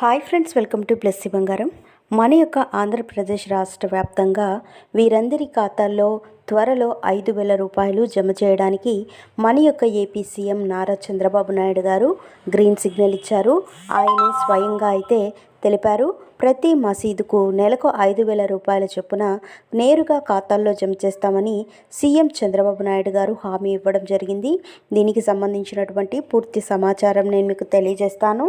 Hi friends welcome to Blessy Bangaram. మన యొక్క ఆంధ్రప్రదేశ్ రాష్ట్ర వ్యాప్తంగా వీరందరి ఖాతాల్లో త్వరలో ఐదు వేల రూపాయలు జమ చేయడానికి మన యొక్క AP CM Nara Chandrababu Naidu garu green signal ఇచ్చారు. ఆయన స్వయంగా అయితే తెలిపారు. ప్రతి మసీదుకు నెలకు ఐదు వేల రూపాయల చొప్పున నేరుగా ఖాతాల్లో జమ చేస్తామని సీఎం చంద్రబాబు నాయుడు గారు హామీ ఇవ్వడం జరిగింది. దీనికి సంబంధించినటువంటి పూర్తి సమాచారం నేను మీకు తెలియజేస్తాను.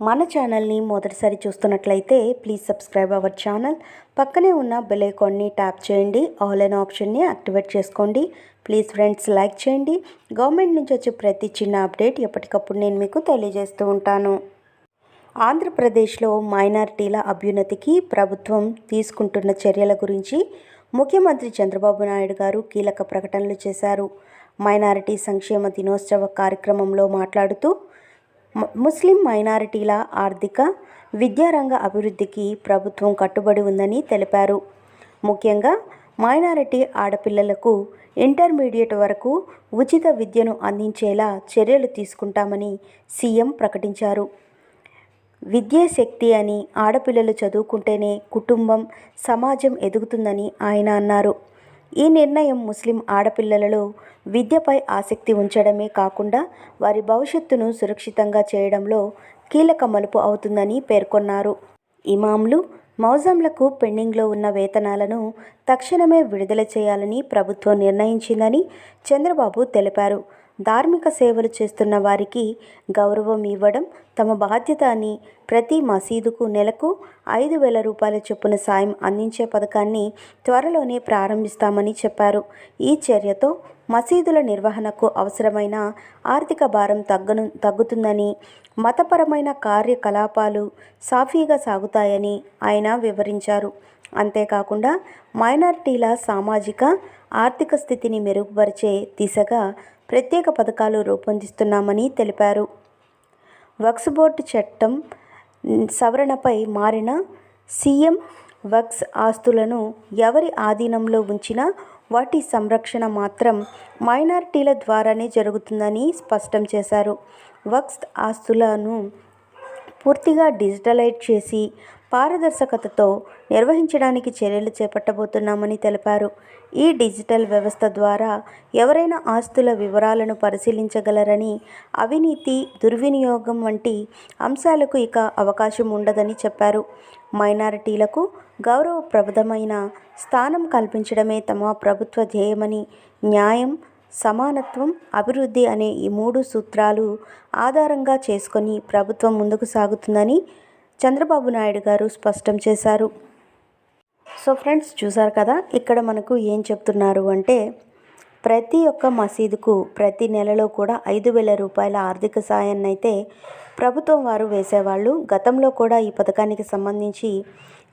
మన ఛానల్ని మొదటిసారి చూస్తున్నట్లయితే ప్లీజ్ సబ్స్క్రైబ్ అవర్ ఛానల్. పక్కనే ఉన్న బెల్ ఐకాన్ని ట్యాప్ చేయండి. ఆల్ ఆప్షన్ని యాక్టివేట్ చేసుకోండి. ప్లీజ్ ఫ్రెండ్స్ లైక్ చేయండి. గవర్నమెంట్ నుంచి వచ్చే ప్రతి చిన్న అప్డేట్ ఎప్పటికప్పుడు నేను మీకు తెలియజేస్తూ ఉంటాను. ఆంధ్రప్రదేశ్లో మైనారిటీల అభ్యున్నతికి ప్రభుత్వం తీసుకుంటున్న చర్యల గురించి ముఖ్యమంత్రి చంద్రబాబు నాయుడు గారు కీలక ప్రకటనలు చేశారు. మైనారిటీ సంక్షేమ దినోత్సవ కార్యక్రమంలో మాట్లాడుతూ ముస్లిం మైనారిటీల ఆర్థిక విద్యారంగ అభివృద్ధికి ప్రభుత్వం కట్టుబడి ఉందని తెలిపారు. ముఖ్యంగా మైనారిటీ ఆడపిల్లలకు ఇంటర్మీడియట్ వరకు ఉచిత విద్యను అందించేలా చర్యలు తీసుకుంటామని సీఎం ప్రకటించారు. విద్యే శక్తి అని ఆడపిల్లలు చదువుకుంటేనే కుటుంబం సమాజం ఎదుగుతుందని ఆయన అన్నారు. ఈ నిర్ణయం ముస్లిం ఆడపిల్లలలో విద్యపై ఆసక్తి ఉంచడమే కాకుండా వారి భవిష్యత్తును సురక్షితంగా చేయడంలో కీలక మలుపు అవుతుందని పేర్కొన్నారు. ఇమాంలు మౌజంలకు పెండింగ్లో ఉన్న వేతనాలను తక్షణమే విడుదల చేయాలని ప్రభుత్వం నిర్ణయించిందని చంద్రబాబు తెలిపారు. ధార్మిక సేవలు చేస్తున్న వారికి గౌరవం ఇవ్వడం తమ బాధ్యత అని ప్రతి మసీదుకు నెలకు ఐదు వేల రూపాయల చొప్పున సాయం అందించే పథకాన్ని త్వరలోనే ప్రారంభిస్తామని చెప్పారు. ఈ చర్యతో మసీదుల నిర్వహణకు అవసరమైన ఆర్థిక భారం తగ్గను తగ్గుతుందని మతపరమైన కార్యకలాపాలు సాఫీగా సాగుతాయని ఆయన వివరించారు. అంతేకాకుండా మైనార్టీల సామాజిక ఆర్థిక స్థితిని మెరుగుపరిచే దిశగా ప్రత్యేక పథకాలు రూపొందిస్తున్నామని తెలిపారు. వక్స్ బోర్డు చట్టం సవరణపై మారిన సీఎం వక్స్ ఆస్తులను ఎవరి ఆధీనంలో ఉంచినా వాటి సంరక్షణ మాత్రం మైనారిటీల ద్వారానే జరుగుతుందని స్పష్టం చేశారు. వక్స్ ఆస్తులను పూర్తిగా డిజిటలైజ్ చేసి పారదర్శకతతో నిర్వహించడానికి చర్యలు చేపట్టబోతున్నామని తెలిపారు. ఈ డిజిటల్ వ్యవస్థ ద్వారా ఎవరైనా ఆస్తుల వివరాలను పరిశీలించగలరని అవినీతి దుర్వినియోగం వంటి అంశాలకు ఇక అవకాశం ఉండదని చెప్పారు. మైనారిటీలకు గౌరవప్రదమైన స్థానం కల్పించడమే తమ ప్రభుత్వ ధ్యేయమని న్యాయం సమానత్వం అభివృద్ధి అనే ఈ మూడు సూత్రాలు ఆధారంగా చేసుకొని ప్రభుత్వం ముందుకు సాగుతుందని చంద్రబాబు నాయుడు గారు స్పష్టం చేశారు. సో ఫ్రెండ్స్ చూసారు కదా ఇక్కడ మనకు ఏం చెప్తున్నారు అంటే ప్రతి ఒక్క మసీదుకు ప్రతి నెలలో కూడా ఐదు వేల రూపాయల ఆర్థిక సాయాన్ని అయితే ప్రభుత్వం వారు వేసేవాళ్ళు. గతంలో కూడా ఈ పథకానికి సంబంధించి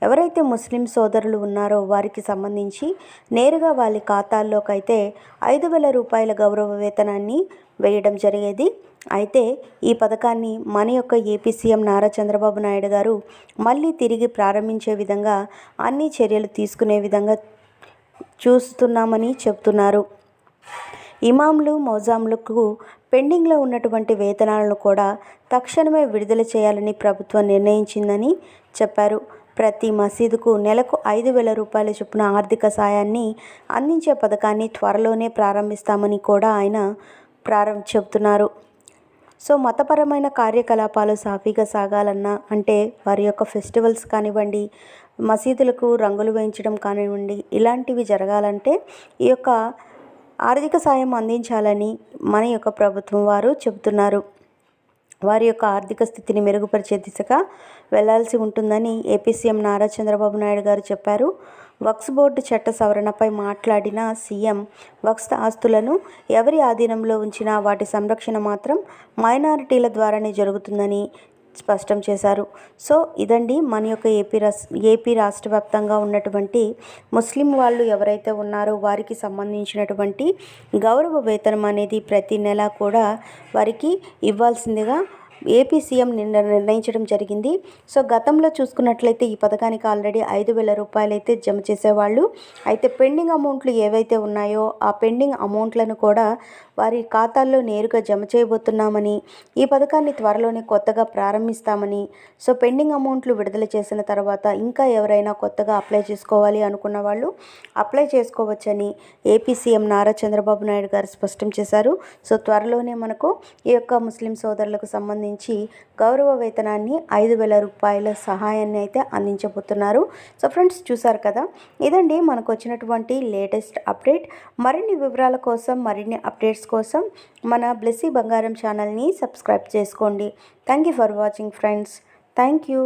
ఎవరైతే ముస్లిం సోదరులు ఉన్నారో వారికి సంబంధించి నేరుగా వాళ్ళ ఖాతాల్లోకైతే ఐదు వేల రూపాయల గౌరవ వేతనాన్ని వేయడం జరిగేది. అయితే ఈ పథకాన్ని మన యొక్క ఏపీ సీఎం నారా చంద్రబాబు నాయుడు గారు మళ్ళీ తిరిగి ప్రారంభించే విధంగా అన్ని చర్యలు తీసుకునే విధంగా చూస్తున్నామని చెప్తున్నారు. ఇమాంలు మోజాంలకు పెండింగ్లో ఉన్నటువంటి వేతనాలను కూడా తక్షణమే విడుదల చేయాలని ప్రభుత్వం నిర్ణయించిందని చెప్పారు. ప్రతి మసీదుకు నెలకు ఐదు వేల రూపాయల చొప్పున ఆర్థిక సాయాన్ని అందించే పథకాన్ని త్వరలోనే ప్రారంభిస్తామని కూడా ఆయన ప్రారంభ చెబుతున్నారు. సో మతపరమైన కార్యకలాపాలు సాఫీగా సాగాలన్నా అంటే వారి యొక్క ఫెస్టివల్స్ కానివ్వండి మసీదులకు రంగులు వేయించడం కానివ్వండి ఇలాంటివి జరగాలంటే ఈ యొక్క ఆర్థిక సాయం అందించాలని మన యొక్క ప్రభుత్వం వారు చెబుతున్నారు. వారి యొక్క ఆర్థిక స్థితిని మెరుగుపరిచే దిశగా వెళ్ళాల్సి ఉంటుందని ఏపీ సీఎం నారా చంద్రబాబు నాయుడు గారు చెప్పారు. వక్స్ బోర్డు చట్ట సవరణపై మాట్లాడిన సీఎం వక్స్ ఆస్తులను ఎవరి ఆధీనంలో ఉంచినా వాటి సంరక్షణ మాత్రం మైనారిటీల ద్వారానే జరుగుతుందని స్పష్టం చేశారు. సో ఇదండి మన యొక్క ఏపీ రాస్ ఏపీ రాష్ట్ర వ్యాప్తంగా ఉన్నటువంటి ముస్లిం వాళ్ళు ఎవరైతే ఉన్నారో వారికి సంబంధించినటువంటి గౌరవ వేతనం అనేది ప్రతి నెల కూడా వారికి ఇవ్వాల్సిందిగా ఏపీ సీఎం నిన్న నిర్ణయించడం జరిగింది. సో గతంలో చూసుకున్నట్లయితే ఈ పథకానికి ఆల్రెడీ ఐదు వేల రూపాయలు అయితే జమ చేసేవాళ్ళు. అయితే పెండింగ్ అమౌంట్లు ఏవైతే ఉన్నాయో ఆ పెండింగ్ అమౌంట్లను కూడా వారి ఖాతాల్లో నేరుగా జమ చేయబోతున్నామని ఈ పథకాన్ని త్వరలోనే కొత్తగా ప్రారంభిస్తామని సో పెండింగ్ అమౌంట్లు విడుదల చేసిన తర్వాత ఇంకా ఎవరైనా కొత్తగా అప్లై చేసుకోవాలి అనుకున్న వాళ్ళు అప్లై చేసుకోవచ్చని ఏపీ సీఎం నారా చంద్రబాబు నాయుడు గారు స్పష్టం చేశారు. సో త్వరలోనే మనకు ఈ యొక్క ముస్లిం సోదరులకు సంబంధించి గౌరవ వేతనాన్ని ఐదు వేల రూపాయల సహాయాన్ని అయితే అందించబోతున్నారు. సో ఫ్రెండ్స్ చూసారు కదా? ఇదండి మనకు వచ్చినటువంటి లేటెస్ట్ అప్డేట్. మరిన్ని వివరాల కోసం మరిన్ని అప్డేట్స్ కోసం మన బ్లెస్సీ బంగారం ఛానల్ని సబ్స్క్రైబ్ చేసుకోండి. Thank you for watching friends. Thank you